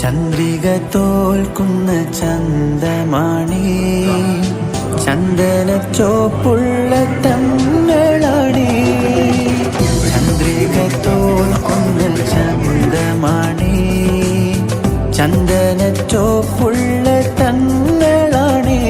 ചന്ദ്രിക തോൽക്കുന്ന ചന്തമാണി ചന്ദന ചോപ്പുള്ള തങ്ങളാണി. ചന്ദ്രിക തോൽക്കുന്ന ചന്തമാണി ചന്ദന ചോപ്പുള്ള തങ്ങളാണി.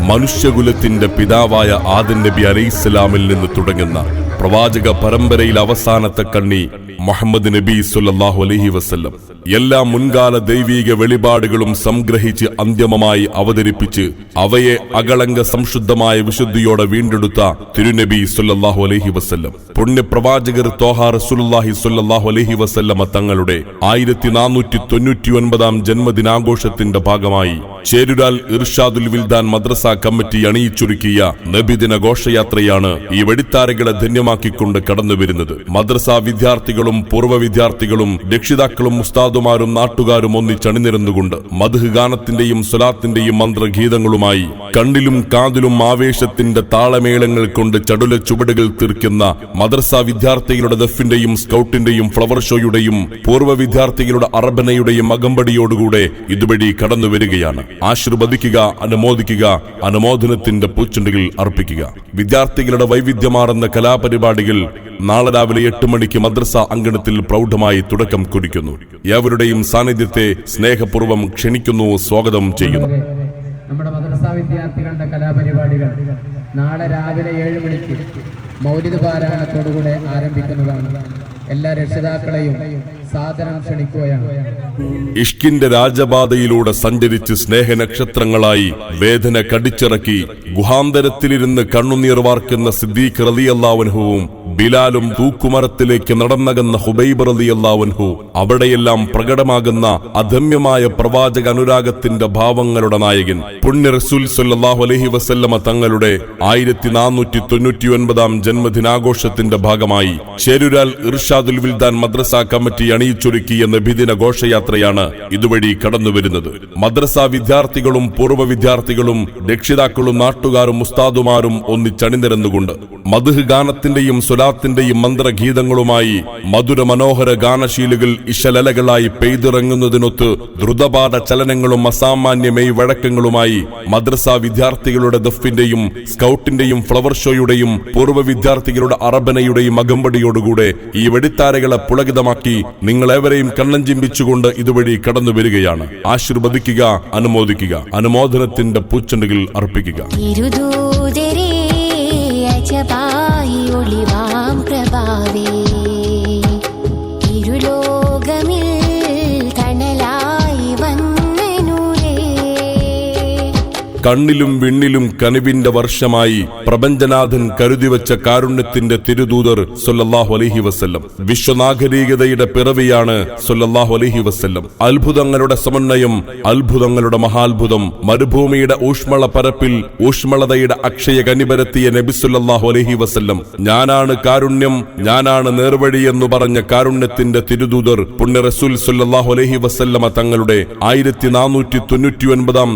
മനുഷ്യകുലത്തിന്റെ പിതാവായ ആദൻ നബി അലൈഹിസ്സലാമിൽ നിന്ന് തുടങ്ങുന്ന പ്രവാചക പരമ്പരയിൽ അവസാനത്തെ കണ്ണി മുഹമ്മദ് നബി സുല്ലാഹു അലഹി വസ്ല്ലം. എല്ലാ മുൻകാല ദൈവീക വെളിപാടുകളും സംഗ്രഹിച്ച് അന്തിമമായി അവതരിപ്പിച്ച് അവയെ അകളങ്ക സംശുദ്ധമായ വിശുദ്ധിയോടെ വീണ്ടെടുത്ത തിരുനബി സുല്ലാഹു അലൈഹി വസല്ലം. പുണ്യപ്രവാചകർ തോഹാ റസൂലുള്ളാഹി സുല്ലാഹു അലഹി വസ്ല്ലമ തങ്ങളുടെ ആയിരത്തി നാനൂറ്റി തൊണ്ണൂറ്റി ഒൻപതാം ജന്മദിനാഘോഷത്തിന്റെ ഭാഗമായി ചേരുരാൽ ഇർഷാദുൽ വിൽദാൻ മദ്രസ കമ്മിറ്റി അണിയിച്ചൊരുക്കിയ നബിദിന ഘോഷയാത്രയാണ് ഈ വെടിത്താരകളെ ധന്യമാക്കിക്കൊണ്ട് കടന്നുവരുന്നത്. മദ്രസ വിദ്യാർത്ഥികളും പൂർവ വിദ്യാർത്ഥികളും രക്ഷിതാക്കളും ഉസ്താദുമാരും നാട്ടുകാരും ഒന്നിച്ചണിനിരന്നുകൊണ്ട് മധുഹ് ഗാനത്തിന്റെയും സ്വലാത്തിന്റെയും മന്ത്രഗീതങ്ങളുമായി കണ്ണിലും കാതിലും ആവേശത്തിന്റെ താളമേളങ്ങൾ കൊണ്ട് ചടുല ചുവടുകൾ തീർക്കുന്ന മദ്രസ വിദ്യാർത്ഥികളുടെ ദഫിന്റെയും സ്കൗട്ടിന്റെയും ഫ്ലവർ ഷോയുടെയും പൂർവ വിദ്യാർത്ഥികളുടെ അറബനയുടെയും അകമ്പടിയോടുകൂടെ ഇതുവഴി കടന്നു വരികയാണ് ആശീർവദിക്കുക അനുമോദിക്കുക അനുമോദനത്തിന്റെ പൂച്ചുണ്ടുകൾ അർപ്പിക്കുക. വിദ്യാർത്ഥികളുടെ വൈവിധ്യമാർന്ന കലാപരിപാടികൾ നാളെ രാവിലെ എട്ട് മണിക്ക് മദ്രസ അങ്കണത്തിൽ പ്രൗഢമായി തുടക്കം കുറിക്കുന്നു. ഏവരുടെയും സാന്നിധ്യത്തെ സ്നേഹപൂർവം ക്ഷണിക്കുന്നു സ്വാഗതം ചെയ്യുന്നു. നമ്മുടെ മദ്രസ വിദ്യാർത്ഥികളുടെ കലാപരിപാടികൾ നാളെ രാവിലെ ഏഴ് മണിക്ക് മൗലിക പാരായണത്തോടുകൂടെ ആരംഭിക്കുന്നതാണ്. എല്ലാ രക്ഷിതാക്കളെയും ഇഷ്കിന്റെ രാജപാതയിലൂടെ സഞ്ചരിച്ച് സ്നേഹനക്ഷത്രങ്ങളായി വേദന കടിച്ചിറക്കി ഗുഹാന്തരത്തിലിരുന്ന് കണ്ണുനീർ വാർക്കുന്ന സിദ്ദീഖ് റലിയല്ലാവൻഹുവും ബിലാലും തൂക്കുമരത്തിലേക്ക് നടന്നകന്ന ഹുബൈബ് റലിയല്ലാവൻഹു അവിടെയെല്ലാം പ്രകടമാകുന്ന അധമ്യമായ പ്രവാചക അനുരാഗത്തിന്റെ ഭാവങ്ങളുടെ നായകൻ. പുണ്യ റസൂൽ സല്ലാഹു അലഹി വസല്ലമ തങ്ങളുടെ ആയിരത്തി നാനൂറ്റി തൊണ്ണൂറ്റി ഒൻപതാം ജന്മദിനാഘോഷത്തിന്റെ ഭാഗമായി ചേരുരാൽ ഇർഷാദുൽ വിൽദാൻ മദ്രസ കമ്മിറ്റി അണിയിച്ചൊരുക്കിയ നബിദിന ഘോഷയാത്രയാണ് ഇതുവഴി കടന്നുവരുന്നത്. മദ്രസ വിദ്യാർത്ഥികളും പൂർവ വിദ്യാർത്ഥികളും രക്ഷിതാക്കളും നാട്ടുകാരും മുസ്താദുമാരും ഒന്നിച്ചണിനിരന്നുകൊണ്ട് മധുഹ് ഗാനത്തിന്റെയും സുലാത്തിന്റെയും മന്ത്രഗീതങ്ങളുമായി മധുര മനോഹര ഗാനശീലുകൾ ഇശലലകളായി പെയ്തിറങ്ങുന്നതിനൊത്ത് ദ്രുതപാഠ ചലനങ്ങളും അസാമാന്യമേയ് വഴക്കങ്ങളുമായി മദ്രസ വിദ്യാർത്ഥികളുടെ ദഫിന്റെയും സ്കൗട്ടിന്റെയും ഫ്ലവർ ഷോയുടെയും പൂർവ വിദ്യാർത്ഥികളുടെ അറബനയുടെയും അകമ്പടിയോടുകൂടെ ഈ വെടിത്താരകളെ പുളകിതമാക്കി നിങ്ങളേവരെയും കണ്ണൻ ചിമ്പിച്ചുകൊണ്ട് ഇതുവഴി കടന്നു വരികയാണ്. ആശീർവദിക്കുക അനുമോദിക്കുക അനുമോദനത്തിന്റെ പൂച്ചെണ്ടുകൾ അർപ്പിക്കുക. ഒളിവാം പ്രഭാവേ. കണ്ണിലും വിണ്ണിലും കനിവിന്റെ വർഷമായി പ്രപഞ്ചനാഥൻ കരുതിവച്ച കാരുണ്യത്തിന്റെ തിരുദൂതർ സൊല്ലാഹു അലഹി വസ്ല്ലം. വിശ്വനാഗരികതയുടെ പിറവിയാണ് സൊല്ലാഹു അലഹി വസ്ല്ലം. അത്ഭുതങ്ങളുടെ സമന്വയം അത്ഭുതങ്ങളുടെ മഹാത്ഭുതം മരുഭൂമിയുടെ ഊഷ്മള പരപ്പിൽ ഊഷ്മളതയുടെ അക്ഷയ കനിപരത്തിയ നബി സല്ലല്ലാഹു അലൈഹി വസല്ലം. ഞാനാണ് കാരുണ്യം ഞാനാണ് നേർവഴി എന്ന് പറഞ്ഞ കാരുണ്യത്തിന്റെ തിരുദൂതർ പുണ്യ റസൂൽ സല്ലല്ലാഹു അലൈഹി വസല്ലമ തങ്ങളുടെ ആയിരത്തി നാനൂറ്റി തൊണ്ണൂറ്റി ഒൻപതാം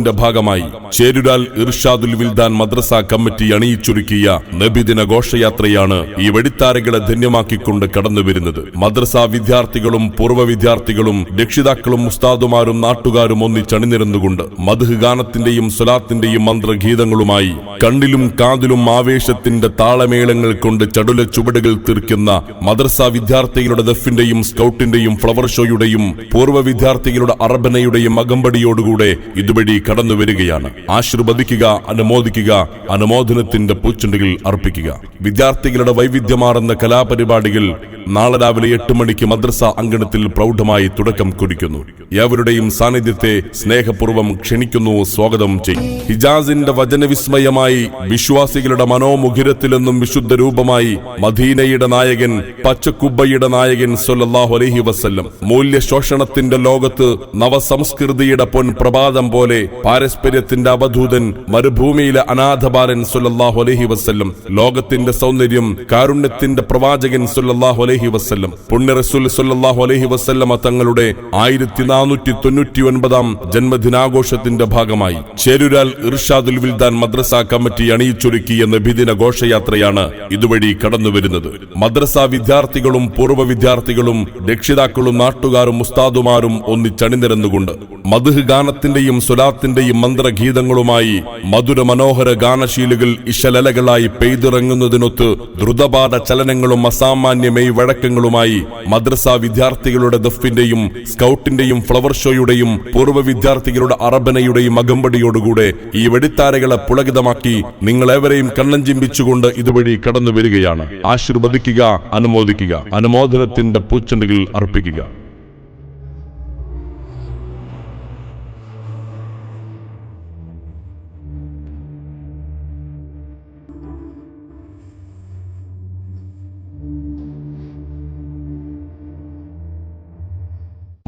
ജന്മദിനാഘോഷത്തിന്റെ ഭാഗമായി ചേരുരാൽ ഇർഷാദുൽ വിൽദാൻ മദ്രസ കമ്മിറ്റി അണിയിച്ചൊരുക്കിയ നബിദിന ഘോഷയാത്രയാണ് ഈ വെടിത്താരകളെ ധന്യമാക്കിക്കൊണ്ട് കടന്നുവരുന്നത്. മദ്രസ വിദ്യാർത്ഥികളും പൂർവ വിദ്യാർത്ഥികളും രക്ഷിതാക്കളും ഉസ്താദുമാരും നാട്ടുകാരും ഒന്നിച്ചണിനിരന്നുകൊണ്ട് മധുഹ് ഗാനത്തിന്റെയും സ്വലാത്തിന്റെയും മന്ത്രഗീതങ്ങളുമായി കണ്ണിലും കാതിലും ആവേശത്തിന്റെ താളമേളങ്ങൾ കൊണ്ട് ചടുല ചുവടുകൾ തീർക്കുന്ന മദ്രസ വിദ്യാർത്ഥികളുടെ ദഫിന്റെയും സ്കൗട്ടിന്റെയും ഫ്ലവർ ഷോയുടെയും പൂർവ വിദ്യാർത്ഥികളുടെ അറബനയുടെയും അകമ്പടിയോടുകൂടെ ഇതുവഴി കടന്നു വരികയാണ് ആശീർവദിക്കുക അനുമോദിക്കുക അനുമോദനത്തിന്റെ പൂച്ചുണ്ടികൾ അർപ്പിക്കുക. വിദ്യാർത്ഥികളുടെ വൈവിധ്യമാർന്ന കലാപരിപാടികൾ നാളെ രാവിലെ എട്ട് മണിക്ക് മദ്രസ അങ്കണത്തിൽ പ്രൗഢമായി തുടക്കം കുറിക്കുന്നു. എവരുടെയും സാന്നിധ്യത്തെ സ്നേഹപൂർവം ക്ഷണിക്കുന്നു സ്വാഗതം ചെയ്യും. ഹിജാസിന്റെ വചനവിസ്മയമായി വിശ്വാസികളുടെ മനോമുഖിരത്തിലെന്നും വിശുദ്ധ രൂപമായി മദീനയുടെ നായകൻ പച്ചക്കുബ്ബയുടെ നായകൻ സൊല്ലാഹു അലഹി വസ്ല്ലം. മൂല്യ ശോഷണത്തിന്റെ ലോകത്ത് നവസംസ്കൃതിയുടെ പൊൻ പ്രഭാതം പോലെ പാരസ്പര്യത്തിന്റെ അവധൂതൻ മരുഭൂമിയിലെ അനാഥബാലൻ സൊല്ലാഹു അലഹി വസ്ല്ലം. ലോകത്തിന്റെ സൗന്ദര്യം കാരുണ്യത്തിന്റെ പ്രവാചകൻ സൊല്ലാഹു അലൈഹി വസല്ലം. പുണ്യ റസൂൽ സല്ലാഹു അലൈഹി വസല്ലമ തങ്ങളുടെ ആയിരത്തി നാനൂറ്റി തൊണ്ണൂറ്റി ഒൻപതാം ജന്മദിനാഘോഷത്തിന്റെ ഭാഗമായി ചേരുരാൽ ഇർഷാദുൽ വിൽദാൻ മദ്രസ കമ്മിറ്റി അണിയിച്ചൊരുക്കിയ നബിദിന ഘോഷയാത്രയാണ് ഇതുവഴി കടന്നുവരുന്നത്. മദ്രസ വിദ്യാർത്ഥികളും പൂർവ വിദ്യാർത്ഥികളും രക്ഷിതാക്കളും നാട്ടുകാരും ഉസ്താദുമാരും ഒന്നിച്ചണിനിരന്നുകൊണ്ട് മധുഹ് ഗാനത്തിന്റെയും സുലാത്തിന്റെയും മന്ത്രഗീതങ്ങളുമായി മധുര മനോഹര ഗാനശീലുകൾ ഇശലലകളായി പെയ്തിറങ്ങുന്നതിനൊത്ത് ദ്രുതപാത ചലനങ്ങളും അസാമാന്യമേയ് വഴക്കങ്ങളുമായി മദ്രസ വിദ്യാർത്ഥികളുടെ ദഫിന്റെയും സ്കൗട്ടിന്റെയും ഫ്ലവർ ഷോയുടെയും പൂർവ വിദ്യാർത്ഥികളുടെ അറബനയുടെയും അകമ്പടിയോടുകൂടെ ഈ വെടിത്താരകളെ പുളകിതമാക്കി നിങ്ങളേവരെയും കണ്ണൻ ചിമ്പിച്ചുകൊണ്ട് ഇതുവഴി കടന്നു വരികയാണ് ആശീർവദിക്കുക അനുമോദിക്കുക അനുമോദനത്തിന്റെ പൂച്ചെണ്ടുകൾ അർപ്പിക്കുക.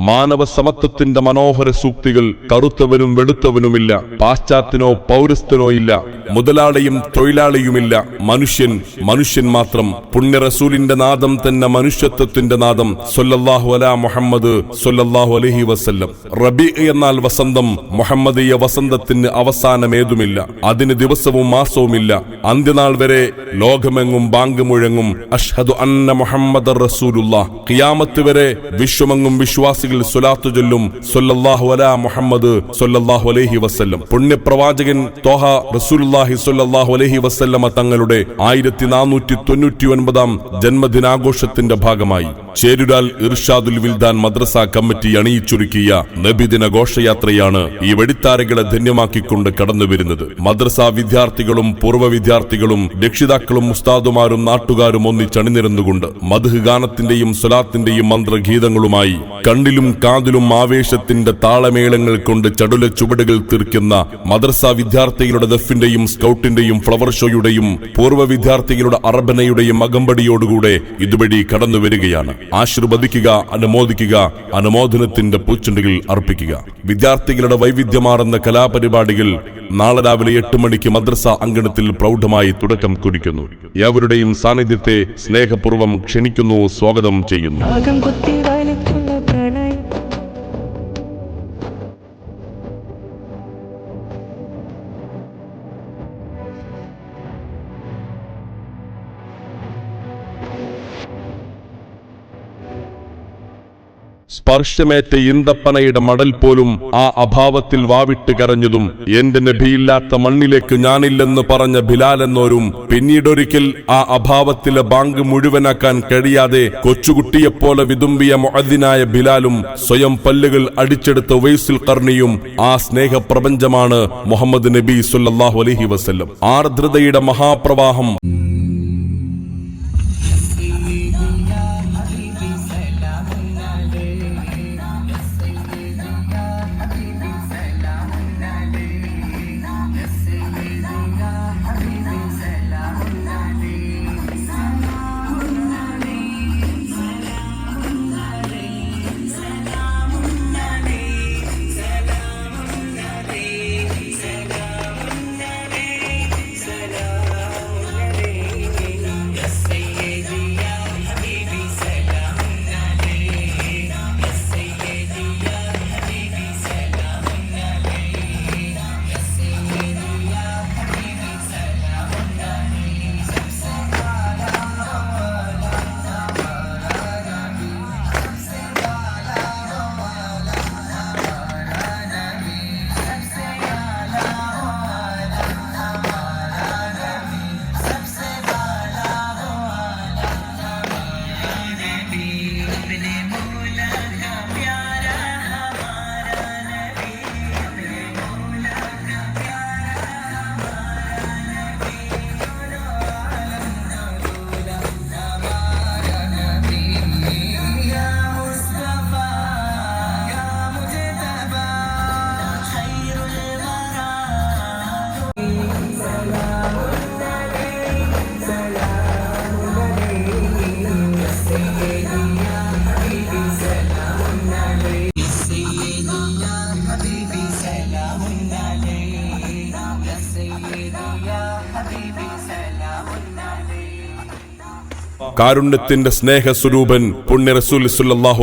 മാനവ സമത്വത്തിന്റെ മനോഹര സൂക്തികൾ കറുത്തവനും വെളുത്തവനുമില്ല പാശ്ചാത്യനോ പൗരസ്ഥനോ ഇല്ല മുതലാളിയും തൊഴിലാളിയുമില്ല. മനുഷ്യൻ മനുഷ്യൻ മാത്രം പുണ്യ റസൂലിന്റെ നാദം തന്നെ മനുഷ്യത്വത്തിന്റെ നാദം സൊല്ലാഹു അലാ മുഹമ്മദ് സൊല്ലാഹു അലഹി വസല്ലം. റബി എന്നാൽ വസന്തം മുഹമ്മദീയ വസന്തത്തിന് അവസാനമേതുമില്ല അതിന് ദിവസവും മാസവുമില്ല. അന്ത്യനാൾ വരെ ലോകമെങ്ങും ബാങ്ക് മുഴങ്ങും അഷ്ഹദു അന്ന മുഹമ്മദ് റസൂലുള്ള ഖിയാമത്ത് വരെ വിശ്വമെങ്ങും വിശ്വാസികൾ സ്വലാത്തു ചൊല്ലും സൊല്ലാഹു അലാ മുഹമ്മദ് സൊല്ലാഹു അലൈഹി വസ്ല്ലം. പുണ്യപ്രവാചകൻ തോഹ റസൂലുള്ളാഹി സൊല്ലാഹു അലൈഹി വസല്ലമ തങ്ങളുടെ ആയിരത്തി നാനൂറ്റി തൊണ്ണൂറ്റി ഒൻപതാം ജന്മദിനാഘോഷത്തിന്റെ ഭാഗമായി ചേരുരാൽ ഇർഷാദുൽ വിൽദാൻ മദ്രസ കമ്മിറ്റി അണിയിച്ചൊരുക്കിയ നബിദിന ഘോഷയാത്രയാണ് ഈ വെടിത്താരകളെ ധന്യമാക്കിക്കൊണ്ട് കടന്നുവരുന്നത്. മദ്രസ വിദ്യാർത്ഥികളും പൂർവ വിദ്യാർത്ഥികളും രക്ഷിതാക്കളും ഉസ്താദുമാരും നാട്ടുകാരും ഒന്നിച്ചണിനിരന്നുകൊണ്ട് മധുഹ് ഗാനത്തിന്റെയും സ്വലാത്തിന്റെയും മന്ത്രഗീതങ്ങളുമായി കണ്ണിലും കാതിലും ആവേശത്തിന്റെ താളമേളങ്ങൾ കൊണ്ട് ചടുല ചുവടുകൾ തീർക്കുന്ന മദ്രസ വിദ്യാർത്ഥികളുടെ ദഫിന്റെയും സ്കൗട്ടിന്റെയും ഫ്ലവർ ഷോയുടെയും പൂർവ വിദ്യാർത്ഥികളുടെ അർബനയുടെയും അകമ്പടിയോടുകൂടെ ഇതുവഴി കടന്നു വരികയാണ്. ആശീർവദിക്കുക അനുമോദിക്കുക അനുമോദനത്തിന്റെ പൂച്ചുണ്ടികൾ അർപ്പിക്കുക. വിദ്യാർത്ഥികളുടെ വൈവിധ്യമാർന്ന കലാപരിപാടികൾ നാളെ രാവിലെ എട്ട് മണിക്ക് മദ്രസ അങ്കണത്തിൽ പ്രൗഢമായി തുടക്കം കുറിക്കുന്നു. ഏവരുടെയും സാന്നിധ്യത്തെ സ്നേഹപൂർവം ക്ഷണിക്കുന്നു സ്വാഗതം ചെയ്യുന്നു. സ്പർശമേറ്റ ഇന്തപ്പനയുടെ മടൽ പോലും ആ അഭാവത്തിൽ വാവിട്ട് കരഞ്ഞതും എന്റെ നബിയില്ലാത്ത മണ്ണിലേക്ക് ഞാനില്ലെന്ന് പറഞ്ഞ ബിലാൽ എന്നോരും പിന്നീടൊരിക്കൽ ആ അഭാവത്തിലെ ബാങ്ക് മുഴുവനാക്കാൻ കഴിയാതെ കൊച്ചുകുട്ടിയെപ്പോലെ വിതുമ്പിയ മൊഹദിനായ ബിലാലും സ്വയം പല്ലുകൾ അടിച്ചെടുത്ത വൈസുൽ കർണിയും ആ സ്നേഹപ്രപഞ്ചമാണ് മുഹമ്മദ് നബി സുല്ലാഹു അലഹി വസ്ല്ലം. ആർദ്രതയുടെ മഹാപ്രവാഹം കാരുണ്യത്തിന്റെ സ്നേഹസ്വരൂപൻ പുണ്യ റസൂൽ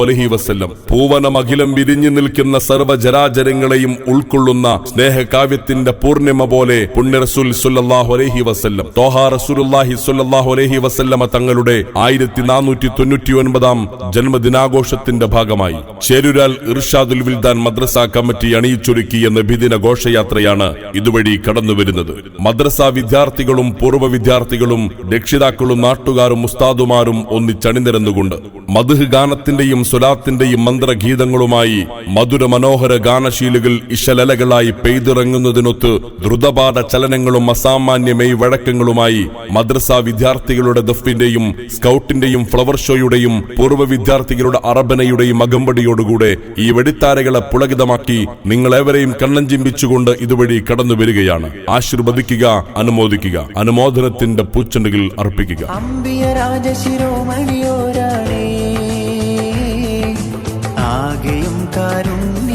അലൈഹി വസല്ലം. പൂവനമഖിലം വിരിഞ്ഞു നിൽക്കുന്ന സർവജരാചരങ്ങളെയും ഉൾക്കൊള്ളുന്ന സ്നേഹകാവ്യത്തിന്റെ പൂർണിമ പോലെ പുണ്യ റസൂൽ സുല്ലല്ലാഹു അലൈഹി വസല്ലം. തോഹ റസൂലുള്ളാഹി സുല്ലല്ലാഹു അലൈഹി വസല്ലമ തങ്ങളുടെ ആയിരത്തി നാനൂറ്റി തൊണ്ണൂറ്റി ഒൻപതാം ജന്മദിനാഘോഷത്തിന്റെ ഭാഗമായി. ചേരുരാൽ ഇർഷാദുൽ വിൽദാൻ മദ്രസ കമ്മിറ്റി അണിയിച്ചൊരുക്കിയ നബിദിന ഘോഷയാത്രയാണ് ഇതുവഴി കടന്നുവരുന്നത്. മദ്രസ വിദ്യാർത്ഥികളും പൂർവ വിദ്യാർത്ഥികളും രക്ഷിതാക്കളും നാട്ടുകാരും ഉസ്താദുമാരും ഒന്നിച്ചണിനിരന്നുകൊണ്ട് മധുഹ് ഗാനത്തിന്റെയും സുലാത്തിന്റെയും മന്ത്രഗീതങ്ങളുമായി മധുര മനോഹര ഗാനശീലുകൾ ഇശലലകളായി പെയ്തിറങ്ങുന്നതിനൊത്ത് ദ്രുതപാഠ ചലനങ്ങളും അസാമാന്യ മെയ് വഴക്കങ്ങളുമായി മദ്രസ വിദ്യാർത്ഥികളുടെ ദഫിന്റെയും സ്കൗട്ടിന്റെയും ഫ്ലവർ ഷോയുടെയും പൂർവ വിദ്യാർത്ഥികളുടെ അറബനയുടെയും അകമ്പടിയോടുകൂടെ ഈ വെടിത്താരകളെ പുളകിതമാക്കി നിങ്ങളേവരെയും കണ്ണൻ ചിമ്പിച്ചുകൊണ്ട് ഇതുവഴി കടന്നു വരികയാണ്. ആശീർവദിക്കുക അനുമോദിക്കുക അനുമോദനത്തിന്റെ പൂച്ചെണ്ടുകൾ അർപ്പിക്കുക. അമ്പിയ രാജശിരോമണിയോരാണേ ആകെയും കാരുണ്യദൂതരാണേ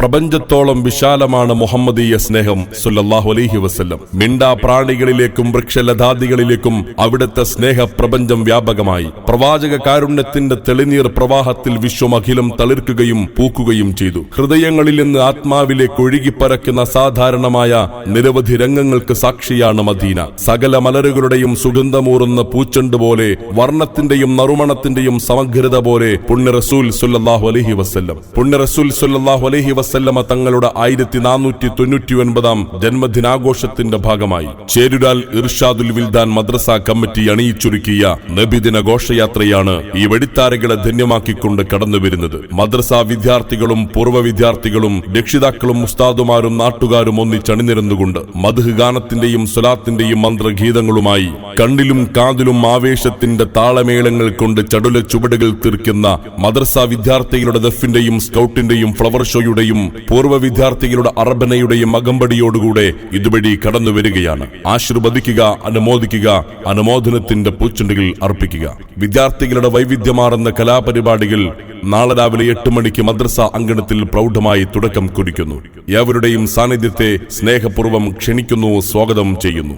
പ്രപഞ്ചത്തോളം വിശാലമാണ് മുഹമ്മദീയ സ്നേഹം സുല്ലാഹു അലൈഹി വസ്ല്ലം. മിണ്ടാ പ്രാണികളിലേക്കും വൃക്ഷലതാദികളിലേക്കും അവിടുത്തെ സ്നേഹ പ്രപഞ്ചം വ്യാപകമായി. പ്രവാചക കാരുണ്യത്തിന്റെ തെളിനീർ പ്രവാഹത്തിൽ വിശ്വമഖിലം തളിർക്കുകയും പൂക്കുകയും ചെയ്തു. ഹൃദയങ്ങളിൽ നിന്ന് ആത്മാവിലേക്ക് ഒഴുകിപ്പരക്കുന്ന സാധാരണമായ നിരവധി രംഗങ്ങൾക്ക് സാക്ഷിയാണ് മദീന. സകല മലരുകളുടെയും സുഗന്ധമൂറുന്ന പൂച്ചെണ്ട് പോലെ വർണത്തിന്റെയും നറുമണത്തിന്റെയും സമഗ്രത പോലെ പുണ്യ റസൂൽ സുല്ലാഹു അലൈഹി വസല്ലം. പുണ്യ റസൂൽ സുല്ലല്ലാഹു അലൈഹി വസല്ലമ തങ്ങളുടെ ആയിരത്തി നാനൂറ്റി തൊണ്ണൂറ്റി ഒൻപതാം ജന്മദിനാഘോഷത്തിന്റെ ഭാഗമായി ചേരുരാൽ ഇർഷാദുൽ വിൽദാൻ മദ്രസ കമ്മിറ്റി അണിയിച്ചൊരുക്കിയ നബിദിന ഘോഷയാത്രയാണ് ഈ വെടിത്താരകളെ ധന്യമാക്കിക്കൊണ്ട് കടന്നുവരുന്നത്. മദ്രസ വിദ്യാർത്ഥികളും പൂർവ വിദ്യാർത്ഥികളും രക്ഷിതാക്കളും ഉസ്താദുമാരും നാട്ടുകാരും ഒന്നിച്ചണിനിരന്നുകൊണ്ട് മധുഹ് ഗാനത്തിന്റെയും സ്വലാത്തിന്റെയും മന്ത്രഗീതങ്ങളുമായി കണ്ണിലും കാതിലും ആവേശത്തിന്റെ താളമേളങ്ങൾ കൊണ്ട് ചടുല ചുവടുകൾ തീർക്കുന്ന മദ്രസ വിദ്യാർത്ഥികളുടെ ദഫിന്റെയും സ്കൗട്ടിന്റെയും ഫ്ലവർ ഷോയുടെയും പൂർവ വിദ്യാർത്ഥികളുടെ അർബനയുടെയും അകമ്പടിയോടുകൂടെ ഇതുവഴി കടന്നു വരികയാണ്. ആശീർവദിക്കുക അനുമോദിക്കുക അനുമോദനത്തിന്റെ പൂച്ചുണ്ടികൾ അർപ്പിക്കുക. വിദ്യാർത്ഥികളുടെ വൈവിധ്യമാർന്ന കലാപരിപാടികൾ നാളെ രാവിലെ എട്ട് മണിക്ക് മദ്രസ അങ്കണത്തിൽ പ്രൗഢമായി തുടക്കം കുറിക്കുന്നു. ഏവരുടെയും സാന്നിധ്യത്തെ സ്നേഹപൂർവം ക്ഷണിക്കുന്നു സ്വാഗതം ചെയ്യുന്നു.